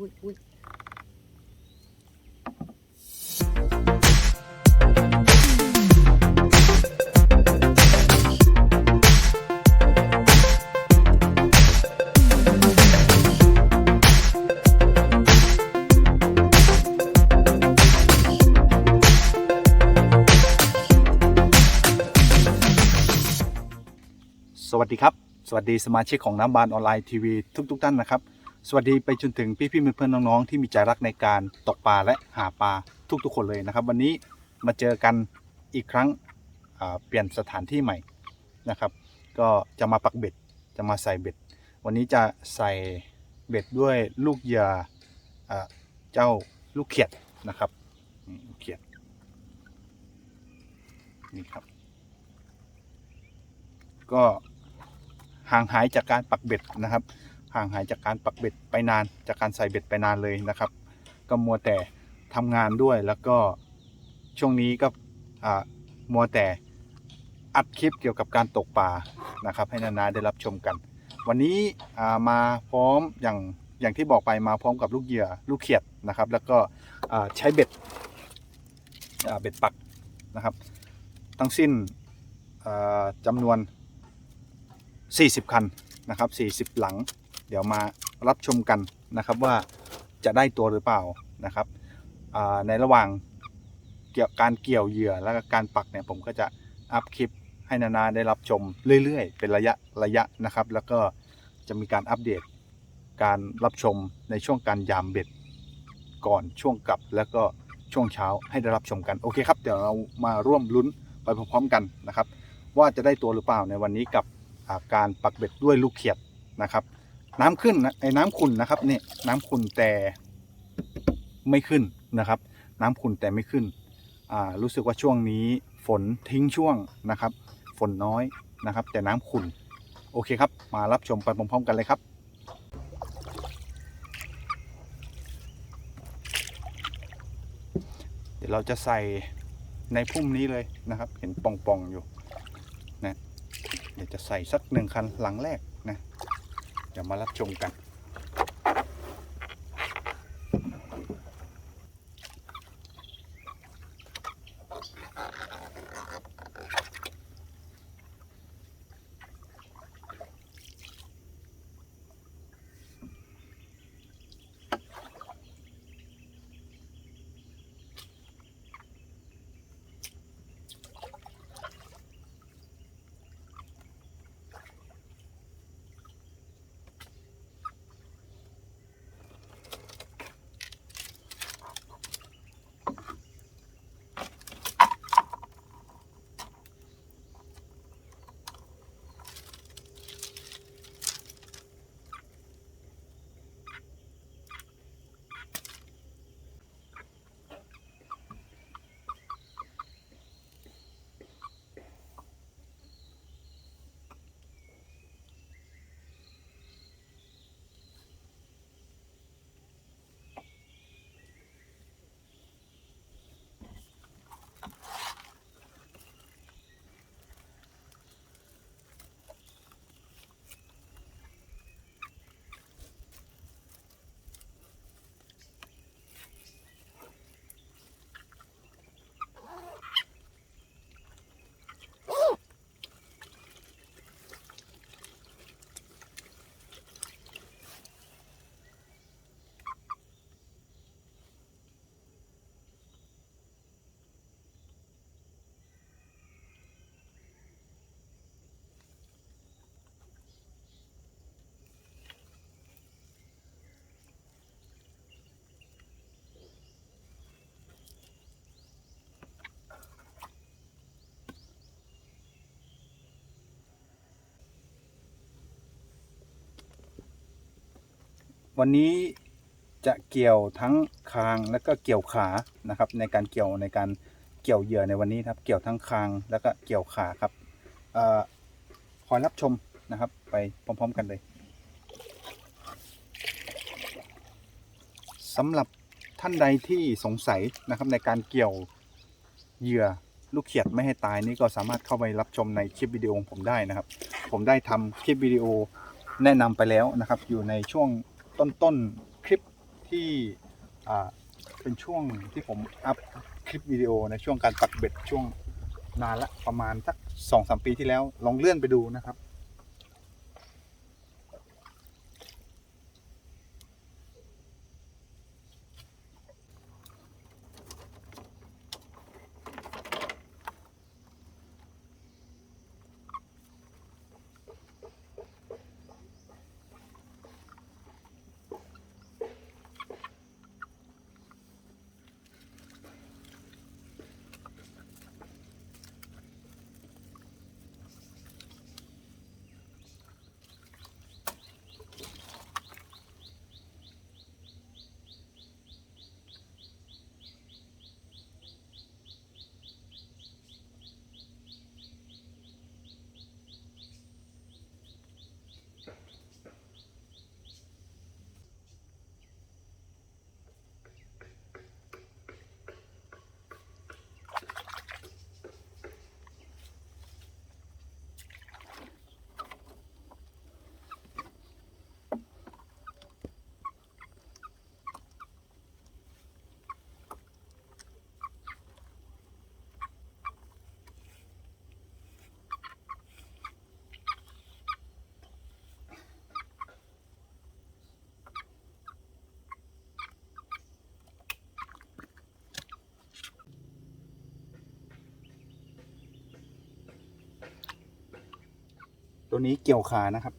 อุ้ยอุ้ยสวัสดีครับ สวัสดีสมาชิกของน้ำบานออนไลน์ทีวีทุกๆท่านนะครับ สวัสดีไปจนถึงพี่ๆเพื่อนๆน้องๆ ที่มีใจรักในการตกปลาและหาปลาทุกๆ คนเลยนะครับ วันนี้มาเจอกันอีกครั้งเปลี่ยนสถานที่ใหม่นะครับ ก็จะมาปักเบ็ดจะมาใส่เบ็ด วันนี้จะใส่เบ็ดด้วยลูกเหยื่ออ่าเจ้าลูกเขียดนะครับลูกเขียดนี่ครับ ก็ห่างหายจากการปักเบ็ดนะครับ ห่างหายจากการปักเบ็ดไปนาน จากการใส่เบ็ดไปนานเลยนะครับ ก็มัวแต่ทำงานด้วยแล้วก็ช่วงนี้ก็มัวแต่อัดคลิปเกี่ยวกับการตกปลานะครับ ให้นานาได้รับชมกัน วันนี้มาพร้อมอย่างอย่างที่บอกไปมาพร้อมกับลูกเหยื่อลูกเขียดนะครับ แล้วก็ใช้เบ็ดเบ็ดปักนะครับ ทั้งสิ้นจำนวน 40 คันนะครับ 40 หลัง เดี๋ยวมารับชมกันนะครับว่าจะได้ตัวหรือเปล่านะครับในระหว่างเกี่ยวการเกี่ยวเหยื่อแล้วก็การปักเนี่ยผมก็จะอัพคลิปให้นานาได้รับชมเรื่อยๆ เป็นระยะระยะนะครับ แล้วก็จะมีการอัปเดตการรับชมในช่วงการยามเบ็ดก่อนช่วงกลับแล้วก็ช่วงเช้าให้ได้รับชมกันโอเคครับเดี๋ยวเรามาร่วมลุ้นไปพร้อมๆกันนะครับ ว่าจะได้ตัวหรือเปล่าในวันนี้กับาการปักเบ็ดด้วยลูกเขียดนะครับ น้ำขึ้นนะไอ้น้ำขุ่นนะครับเนี่ยน้ำขุ่นแต่ไม่ขึ้นนะครับ น้ำขุ่นแต่ไม่ขึ้นอ่ารู้สึกว่าช่วงนี้ฝนทิ้งช่วงนะครับ ฝนน้อยนะครับ แต่น้ำขุ่นโอเคครับ มารับชมไปพร้อมๆกันเลยครับเดี๋ยวเราจะใส่ในพุ่มนี้เลยนะครับ เห็นป่องๆอยู่นะเดี๋ยวจะใส่สักหนึ่งคันหลังแรก ยวมารับชมกัน วันนี้จะเกี่ยวทั้งคางแล้วก็เกี่ยวขานะครับ ในการเกี่ยวในการเกี่ยวเหยื่อในวันนี้ครับ เกี่ยวทั้งคางแล้วก็เกี่ยวขาครับออคอยรับชมนะครับ ไปพร้อม ๆ กันเลยสำหรับท่านใดที่สงสัยนะครับในการเกี่ยวเหยื่อลูกเขียดไม่ให้ตายนี่ก็สามารถเข้าไปรับชมในคลิปวิดีโอของผมได้นะครับ ผมได้ทำคลิปวิดีโอแนะนำไปแล้วนะครับ อยู่ในช่วง ต้นๆคลิปที่เป็นช่วงที่ผมอัพคลิปวิดีโอในช่วงการปักเบ็ดช่วงนานละประมาณสักสองสามปีที่แล้วลองเลื่อนไปดูนะครับ ตัวนี้เกี่ยวขานะครับ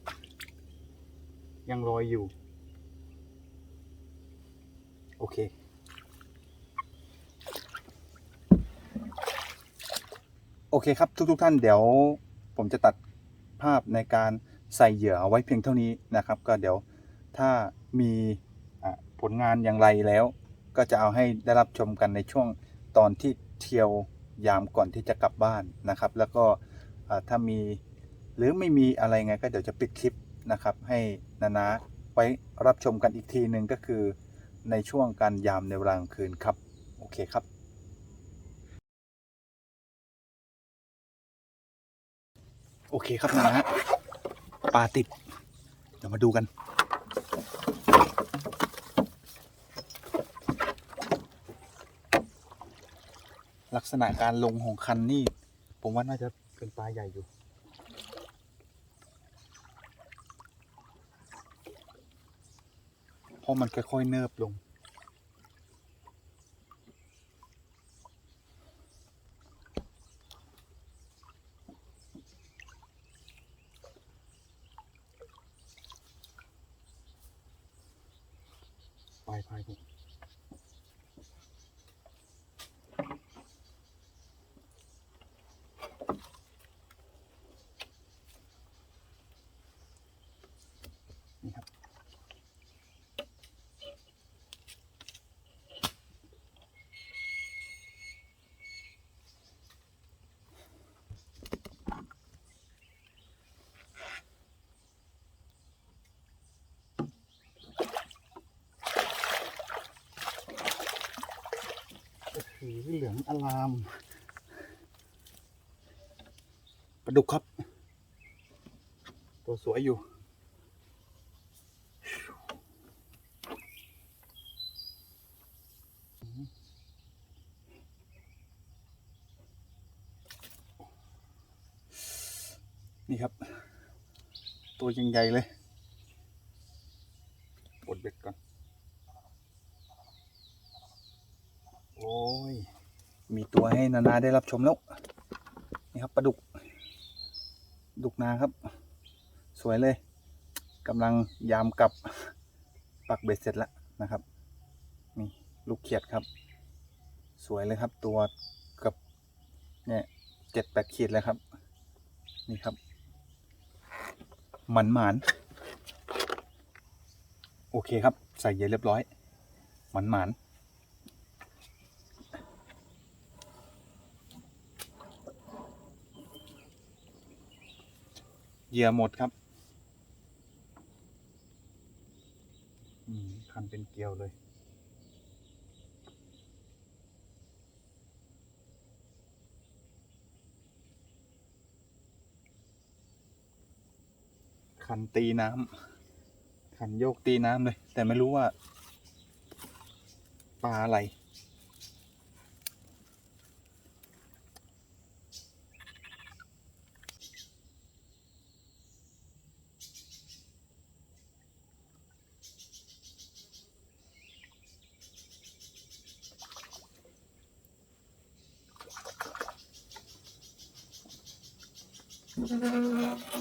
ยังลอยอยู่ โอเค โอเคครับทุกๆท่านเดี๋ยวผมจะตัดภาพในการใส่เหยื่อเอาไว้เพียงเท่านี้นะครับ ก็เดี๋ยวถ้ามีผลงานอย่างไรแล้ว ก็จะเอาให้ได้รับชมกันในช่วงตอนที่เที่ยวยามก่อนที่จะกลับบ้านนะครับ แล้วก็ถ้ามี หรือไม่มีอะไรไงก็เดี๋ยวจะปิดคลิปนะครับ ให้นานาไว้รับชมกันอีกทีหนึ่งก็คือในช่วงการยามในเวลากลางคืนครับ โอเคครับ โอเคครับนานะปลาติด เดี๋ยวมาดูกัน ลักษณะการลงของคันนี่ ผมว่าน่าจะเป็นปลาใหญ่อยู่ เพ ราะมันค่อยๆเนิบลง ไปไปผม เหลืองอลามปลาดุกครับ ตัวสวยอยู่ นี่ครับ ตัวยังใหญ่เลยปลดเบ็ดก่อน โอ้ย มีตัวให้ นานาได้รับชมแล้ว นี่ครับปลาดุก ดุกนาครับ สวยเลยกำลังยามกลับปักเบ็ดเสร็จแล้วนะครับนี่ลูกเขียดครับ สวยเลยครับตัวกับเนี่ยเจ็ดแปดขีดเลยครับ นี่ครับ หมันหมานโอเคครับ ใส่เหยื่เรียบร้อย หมันหมาน เหยื่อหมดครับคันเป็นเกลียวเลย คันตีน้ำคันโยกตีน้ำเลย แต่ไม่รู้ว่าปลาอะไร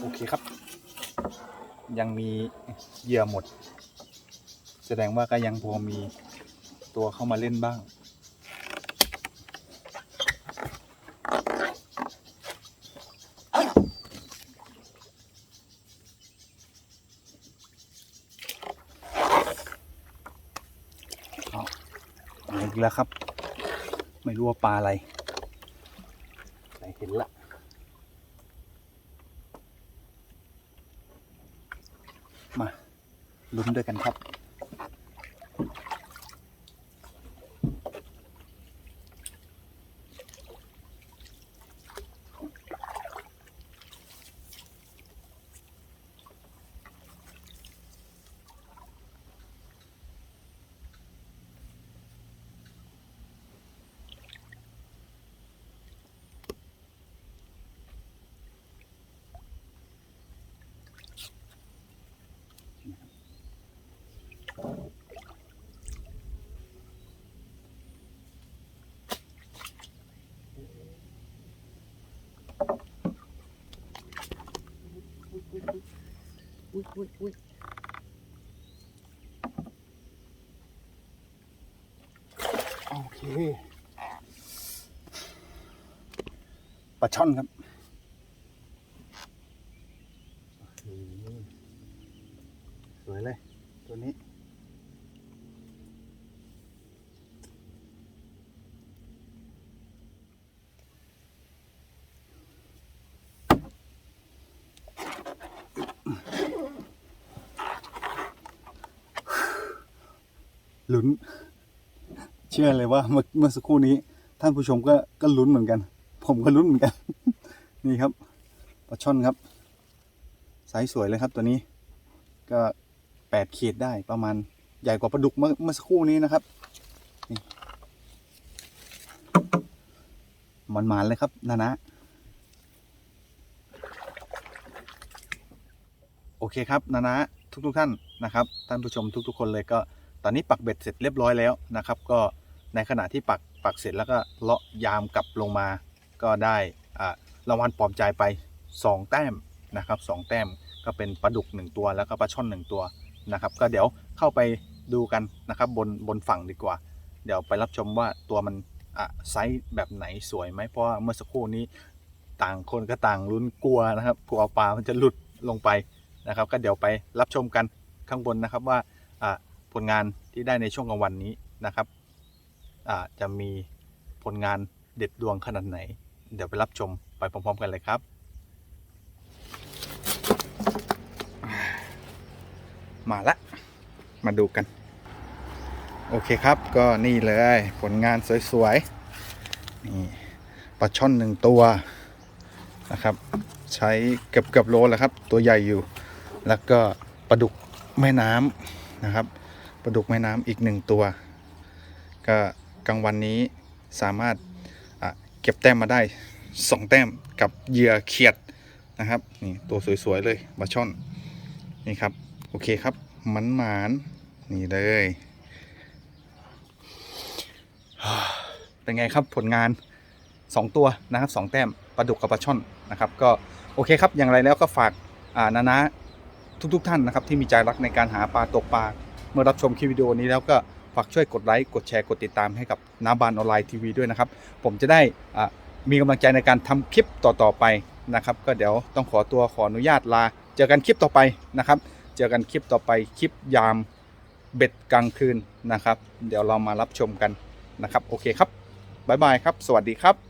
โอเคครับ ยังมีเหยื่อหมด แสดงว่าก็ยังพอมีตัวเข้ามาเล่นบ้าง อีกแล้วครับ ไม่รู้ว่าปลาอะไรแต่เห็นละ มา ลุ้นด้วยกันครับ อุ้ยอุ้ยอุ้ยโอเคปลาช่อนครับอืมสวยเลย ตัวนี้ ลุ้น เชื่อเลยว่าเมื่อเมื่อสักครู่นี้ ท่านผู้ชมก็ก็ลุ้นเหมือนกัน ผมก็ลุ้นเหมือนกัน นี่ครับปลาช่อนครับไซส์สวยเลยครับตัวนี้ ก็แปดขีดได้ประมาณใหญ่กว่าปลาดุกเมื่อเมื่อสักครู่นี้นะครับมันหมานๆเลยครับนานะโอเคครับนานะทุกๆทท่านนะครับ ท่านผู้ชมทุกๆคนเลยก็ ตอนนี้ปักเบ็ดเสร็จเรียบร้อยแล้วนะครับ ก็ในขณะที่ปักปักเสร็จแล้วก็เลาะยามกลับลงมา ก็ได้อ่ารางวัลปลอบใจไป 2 แต้มนะครับสองแต้มก็เป็นปลาดุก 1 ตัวแล้วก็ปลาช่อน 1 ตัวนะครับ ก็เดี๋ยวเข้าไปดูกันนะครับบนบนฝั่งดีกว่า เดี๋ยวไปรับชมว่าตัวมันอะไซส์แบบไหนสวยไหมเพราะเมื่อสักครู่นี้ต่างคนก็ต่างลุ้นกลัวนะครับ กลัวปลามันจะหลุดลงไปนะครับ ก็เดี๋ยวไปรับชมกันข้างบนนะครับว่า ผลงานที่ได้ในช่วงกลางวันนี้นะครับจะมีผลงานเด็ดดวงขนาดไหน เดี๋ยวไปรับชมไปพร้อม ๆ กันเลยครับ มาละ มาดูกัน โอเคครับก็นี่เลยผลงานสวยๆนี่ปลาช่อนหนึ่งตัวนะครับ ใช้เกือบเกือบโลแล้วครับ ตัวใหญ่อยู่ แล้วก็ปลาดุกแม่น้ำนะครับ ปลาดุกแม่น้ำอีกหนึ่งตัว ก็กลางวันนี้สามารถเก็บแต้มมาได้ 2 แต้มกับเหยื่อเขียดนะครับนี่ตัวสวยๆเลยปลาช่อนนี่ครับ โอเคครับมันหมานนี่เลยเป็นไงครับผลงาน 2 ตัวนะครับ2แต้มปลาดุกกับปลาช่อนนะครับก็โอเคครับอย่างไรแล้วก็ฝากอ่านานะทุกๆทท่านนะครับที่มีใจรักในการหาปลาตกปลา เมื่อรับชมคลิปวิดีโอนี้แล้วก็ฝากช่วยกดไลค์กดแชร์กดติดตามให้กับน้าบานออนไลน์ทีวีด้วยนะครับ ผมจะได้มีกำลังใจในการทำคลิปต่อๆไปนะครับ ก็เดี๋ยวต้องขอตัวขออนุญาตลา เจอกันคลิปต่อไปนะครับ เจอกันคลิปต่อไปคลิปยามเบ็ดกลางคืนนะครับ เดี๋ยวเรามารับชมกันนะครับ โอเคครับบ๊ายบายครับ สวัสดีครับ